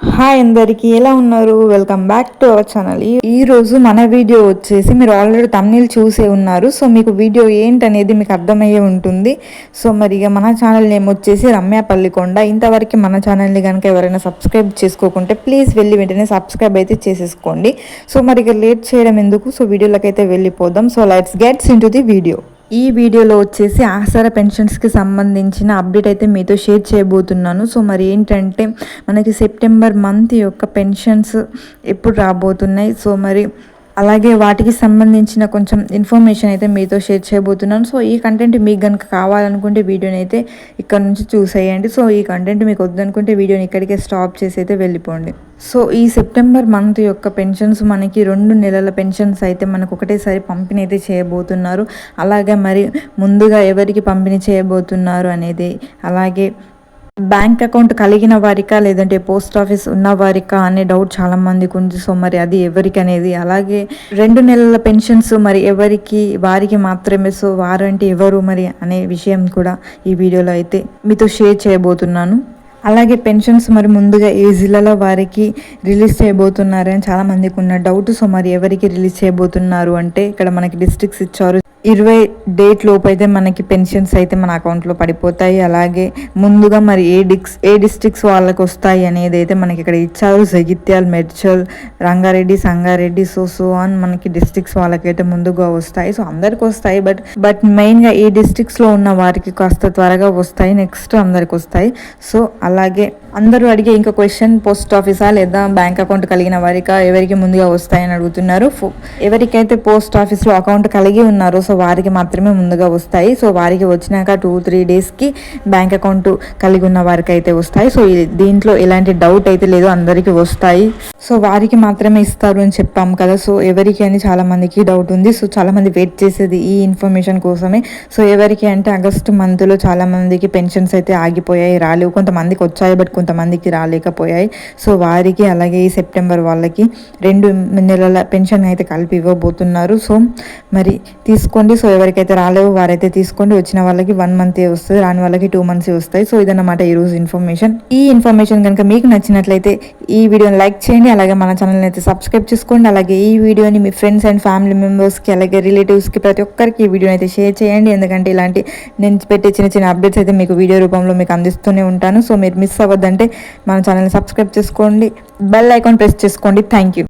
Hi అందరికీ ఎలా ఉన్నారు? Welcome back to our channel ఈ రోజు మన వీడియో వచ్చేసి మీరు ఆల్రెడీ తమిళ చూసే ఉన్నారు. సో మీకు వీడియో ఏంటనేది మీకు అర్థమయ్యే ఉంటుంది. సో మరి ఇక మన ఛానల్ నేమ్ వచ్చేసి రమ్య పల్లికొండ. ఇంతవరకు మన ఛానల్ని కనుక ఎవరైనా సబ్స్క్రైబ్ చేసుకోకుంటే ప్లీజ్ వెళ్ళి వెంటనే సబ్స్క్రైబ్ అయితే చేసేసుకోండి. సో మరి ఇక లేట్ చేయడం ఎందుకు? సో వీడియోలకైతే వెళ్ళిపోదాం. So let's gets in the video ఈ వీడియోలో వచ్చేసి ఆసార పెన్షన్స్కి సంబంధించిన అప్డేట్ అయితే మీతో షేర్ చేయబోతున్నాను. సో మరి ఏంటంటే మనకి సెప్టెంబర్ మంత్ యొక్క పెన్షన్స్ ఎప్పుడు రాబోతున్నాయి? సో మరి అలాగే వాటికి సంబంధించిన కొంచెం ఇన్ఫర్మేషన్ అయితే మీతో షేర్ చేయబోతున్నాను. సో ఈ కంటెంట్ మీకు కనుక కావాలనుకుంటే వీడియోని అయితే ఇక్కడ నుంచి చూసేయండి. సో ఈ కంటెంట్ మీకు వద్దనుకుంటే వీడియోని ఇక్కడికే స్టాప్ చేసి అయితే వెళ్ళిపోండి. సో ఈ సెప్టెంబర్ మంత్ యొక్క పెన్షన్స్ మనకి రెండు నెలల పెన్షన్స్ అయితే మనకు ఒకటేసారి పంపిణీ అయితే చేయబోతున్నారు. అలాగే మరి ముందుగా ఎవరికి పంపిణీ చేయబోతున్నారు అనేది అలాగే బ్యాంక్ అకౌంట్ కలిగిన వారికా లేదంటే పోస్ట్ ఆఫీస్ ఉన్న వారికా అనే డౌట్ చాలా మందికి ఉంది. సో మరి అది ఎవరికి అనేది అలాగే రెండు నెలల పెన్షన్స్ మరి ఎవరికి? వారికి మాత్రమే. సో వారంటే ఎవరు మరి అనే విషయం కూడా ఈ వీడియోలో అయితే మీతో షేర్ చేయబోతున్నాను. అలాగే పెన్షన్స్ మరి ముందుగా ఏ జిల్లాలో వారికి రిలీజ్ చేయబోతున్నారని చాలా మందికి ఉన్న డౌట్ సో మరి ఎవరికి రిలీజ్ చేయబోతున్నారు అంటే ఇక్కడ మనకి డిస్ట్రిక్ట్స్ ఇచ్చారు. ఇరవై డేట్ లోపు అయితే మనకి పెన్షన్స్ అయితే మన అకౌంట్లో పడిపోతాయి. అలాగే ముందుగా మరి ఏ డిక్స్ ఏ డిస్ట్రిక్ట్స్ వాళ్ళకి వస్తాయి అనేది అయితే మనకి ఇక్కడ ఇచ్చారు. జగిత్యాల్ మెడ్చల్ రంగారెడ్డి సంగారెడ్డి సో సో అని మనకి డిస్ట్రిక్ట్స్ వాళ్ళకైతే ముందుగా వస్తాయి. సో అందరికి వస్తాయి. బట్ బట్ మెయిన్గా ఏ డిస్ట్రిక్ట్స్లో ఉన్న వారికి కాస్త త్వరగా వస్తాయి. నెక్స్ట్ అందరికి వస్తాయి. సో అలాగే అందరూ అడిగే ఇంకా క్వశ్చన్ పోస్ట్ ఆఫీసా లేదా బ్యాంక్ అకౌంట్ కలిగిన వారికా? ఎవరికి ముందుగా వస్తాయని అడుగుతున్నారు. ఎవరికైతే పోస్ట్ ఆఫీస్లో అకౌంట్ కలిగి ఉన్నారో సో వారికి మాత్రమే ముందుగా వస్తాయి. సో వారికి వచ్చినాక టూ త్రీ డేస్కి బ్యాంక్ అకౌంట్ కలిగి ఉన్న వారికి అయితే వస్తాయి. సో దీంట్లో ఎలాంటి డౌట్ అయితే లేదు అందరికీ వస్తాయి. సో వారికి మాత్రమే ఇస్తారు అని చెప్పాము కదా. సో ఎవరికి అని చాలా మందికి డౌట్ ఉంది. సో చాలా మంది వెయిట్ చేసేది ఈ ఇన్ఫర్మేషన్ కోసమే. సో ఎవరికి అంటే ఆగస్టు మంత్లో చాలా మందికి పెన్షన్స్ అయితే ఆగిపోయాయి రాలేవు. కొంతమందికి వచ్చాయి బట్ కొంతమందికి రాలేకపోయాయి. సో వారికి అలాగే ఈ సెప్టెంబర్ వాళ్ళకి రెండు నెలల పెన్షన్ అయితే కలిపి ఇవ్వబోతున్నారు. సో మరి తీసుకోండి. సో ఎవరికైతే రాలేవో వారైతే తీసుకోండి. వచ్చిన వాళ్ళకి వన్ మంత్ వస్తుంది రాని వాళ్ళకి టూ మంత్స్ వస్తాయి సో ఇదన్నమాట ఈరోజు ఇన్ఫర్మేషన్. ఈ ఇన్ఫర్మేషన్ కనుక మీకు నచ్చినట్లయితే ఈ వీడియోని లైక్ చేయండి. అలాగే మన ఛానల్ని అయితే సబ్స్క్రైబ్ చేసుకోండి. అలాగే ఈ వీడియోని మీ ఫ్రెండ్స్ అండ్ ఫ్యామిలీ మెంబర్స్కి అలాగే రిలేటివ్స్కి ప్రతి ఒక్కరికి ఈ వీడియోని అయితే షేర్ చేయండి. ఎందుకంటే ఇలాంటి నేను పెట్టే చిన్న చిన్న అప్డేట్స్ అయితే మీకు వీడియో రూపంలో మీకు అందిస్తూనే ఉంటాను. సో మీరు మిస్ అవ్వద్దంటే మన ఛానల్ని సబ్స్క్రైబ్ చేసుకోండి. బెల్ ఐకాన్ ప్రెస్ చేసుకోండి. Thank you